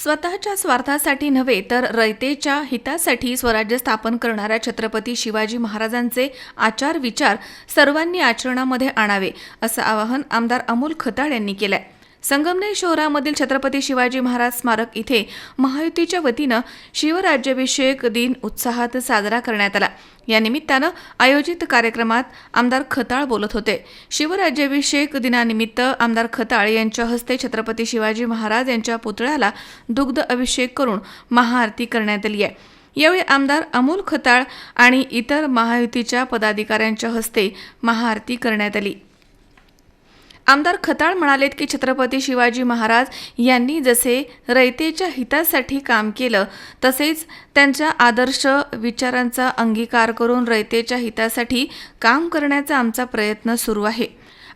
स्वतःच्या स्वार्थासाठी नव्हे तर रयतेच्या हितासाठी स्वराज्य स्थापन करणाऱ्या छत्रपती शिवाजी महाराजांचे आचार विचार सर्वांनी आचरणामध्ये आणावे असं आवाहन आमदार अमोल खताळ यांनी केलं आहे संगमनेर शहरामधील छत्रपती शिवाजी महाराज स्मारक इथे महायुतीच्या वतीनं शिवराज्याभिषेक दिन उत्साहात साजरा करण्यात आला. या निमित्तानं आयोजित कार्यक्रमात आमदार खताळ बोलत होते. शिवराज्याभिषेक दिनानिमित्त आमदार खताळ यांच्या हस्ते छत्रपती शिवाजी महाराज यांच्या पुतळ्याला दुग्ध अभिषेक करून महाआरती करण्यात आली आहे. यावेळी आमदार अमोल खताळ आणि इतर महायुतीच्या पदाधिकाऱ्यांच्या हस्ते महाआरती करण्यात आली. आमदार खताळ म्हणालेत की छत्रपती शिवाजी महाराज यांनी जसे रयतेच्या हितासाठी काम केलं तसेच त्यांच्या आदर्श विचारांचा अंगीकार करून रयतेच्या हितासाठी काम करण्याचा आमचा प्रयत्न सुरू आहे.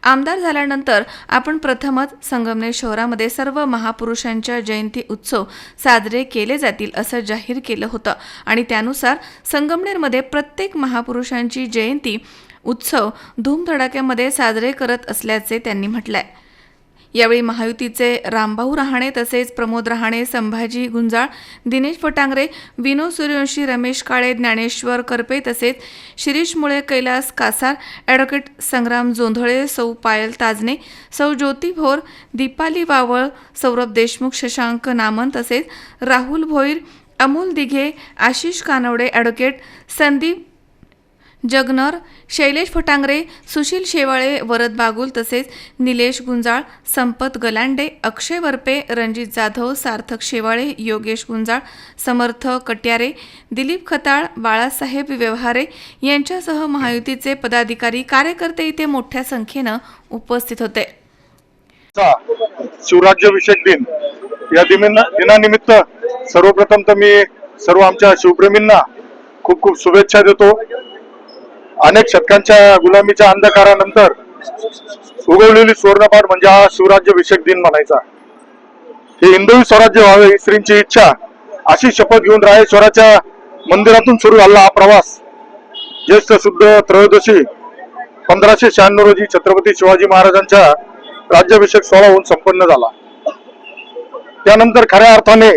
आमदार झाल्यानंतर आपण प्रथमच संगमनेर शहरामध्ये सर्व महापुरुषांच्या जयंती उत्सव साजरे केले जातील असं जाहीर केलं होतं आणि त्यानुसार संगमनेरमध्ये प्रत्येक महापुरुषांची जयंती उत्सव धूमधडाक्यामध्ये साजरे करत असल्याचे त्यांनी म्हटलंय. यावेळी महायुतीचे रामभाऊ रहाणे तसेच प्रमोद रहाणे संभाजी गुंजाळ दिनेश फटांगरे विनोद सूर्यवंशी रमेश काळे ज्ञानेश्वर करपे तसेच शिरीष मुळे कैलास कासार ॲडव्होकेट संग्राम जोंधळे सौ पायल ताजने सौ ज्योती भोर दीपाली वावळ सौरभ देशमुख शशांक नामन तसेच राहुल भोईर अमोल दिघे आशिष कानवडे ॲडव्होकेट संदीप जगनर शैलेश फटांगरे सुशील शेवाळे वरद बागुल तसेच निलेश गुंजाळ संपत गलांडे अक्षय वरपे रणजित जाधव सार्थक शेवाळे योगेश गुंजाळ समर्थ कट्यारे दिलीप खताळ बाळासाहेब व्यवहारे यांच्यासह महायुतीचे पदाधिकारी कार्यकर्ते इथे मोठ्या संख्येनं उपस्थित होते. शिवराज्याभिषेक दिन. या दिनानिमित्त सर्वप्रथम तर मी सर्व आमच्या शिवप्रेमींना खूप खूप शुभेच्छा देतो. अनेक शतकांच्या गुलामीच्या अंधकारानंतर उगवलेली सुवर्णपाठ म्हणजे हा शिवराज्याभिषेक दिन म्हणायचा. हे हिंदवी स्वराज्य व्हावे ही श्रींची इच्छा. अशी शपथ घेऊन रायेश्वराच्या मंदिरातून सुरू झाला हा प्रवास. ज्येष्ठ शुद्ध त्रयोदशी पंधराशे शहाण्णव रोजी छत्रपती शिवाजी महाराजांच्या राज्याभिषेक सोहळा होऊन संपन्न झाला. त्यानंतर खऱ्या अर्थाने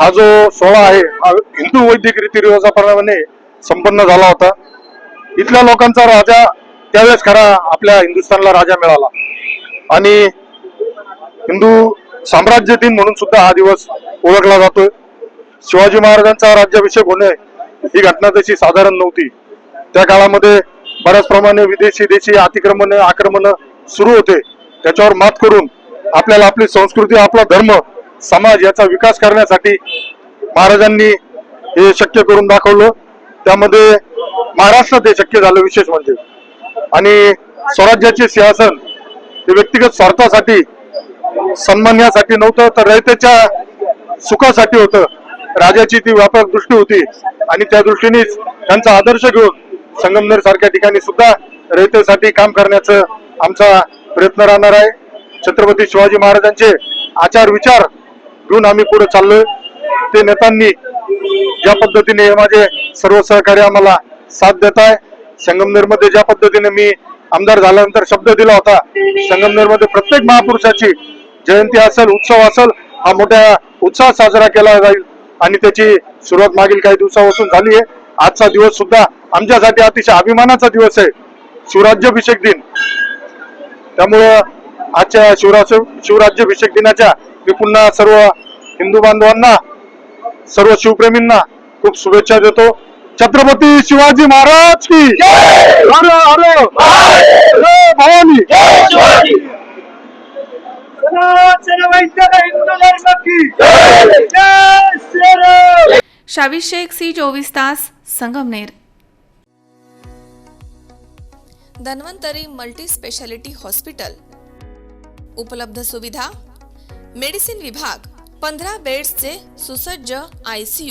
हा जो सोहळा आहे हा हिंदू वैदिक रीतिरिवाजाप्रमाणे संपन्न झाला होता. इथल्या लोकांचा राजा त्यावेळेस खरा आपल्या हिंदुस्थानला राजा मिळाला. आणि हिंदू साम्राज्य दिन म्हणून सुद्धा हा दिवस ओळखला जातोय. शिवाजी महाराजांचा राज्याभिषेक होणे ही घटना तशी साधारण नव्हती. त्या काळामध्ये बऱ्याच प्रमाणे विदेशी देशी अतिक्रमण आक्रमण सुरू होते. त्याच्यावर मात करून आपल्याला आपली संस्कृती आपला धर्म समाज याचा विकास करण्यासाठी महाराजांनी हे शक्य करून दाखवलं. त्यामध्ये महाराष्ट्रात हे शक्य झालं विशेष म्हणजे. आणि स्वराज्याचे सिंहासन हे व्यक्तिगत स्वार्थासाठी सन्मान्यासाठी नव्हतं तर रयतेच्या सुखासाठी होतं. राजाची ती व्यापक दृष्टी होती आणि त्या दृष्टीनेच त्यांचा आदर्श घेऊन संगमनेर सारख्या ठिकाणी सुद्धा रयतेसाठी काम करण्याचं आमचा प्रयत्न राहणार आहे. छत्रपती शिवाजी महाराजांचे आचार विचार घेऊन आम्ही पुढे चाललोय. ते नेत्यांनी ज्या पद्धतीने माझे सर्व सहकारी आम्हाला साथ देत आहे संगमनेरमध्ये ज्या पद्धतीने मी आमदार झाल्यानंतर शब्द दिला होता संगमनेरमध्ये प्रत्येक महापुरुषाची जयंती असेल उत्सव असेल हा मोठ्या उत्साहात साजरा केला जाईल. आणि त्याची सुरुवात मागील काही दिवसापासून झाली आहे. आजचा दिवस सुद्धा आमच्यासाठी अतिशय अभिमानाचा दिवस आहे. शिवराज्याभिषेक दिन. त्यामुळं आजच्या शिवराज शिवराज्याभिषेक दिनाच्या मी पुन्हा सर्व हिंदू बांधवांना सर्व शिवप्रेमींना खूप शुभेच्छा देतो. छत्रपती शिवाजी महाराज की हर हर जय! भवानी! शावी शेख सी चोवीस तास Sangamner. Dhanvantari multi speciality hospital. उपलब्ध सुविधा मेडिसिन विभाग पंधरा बेड्सचे सुसज्ज I C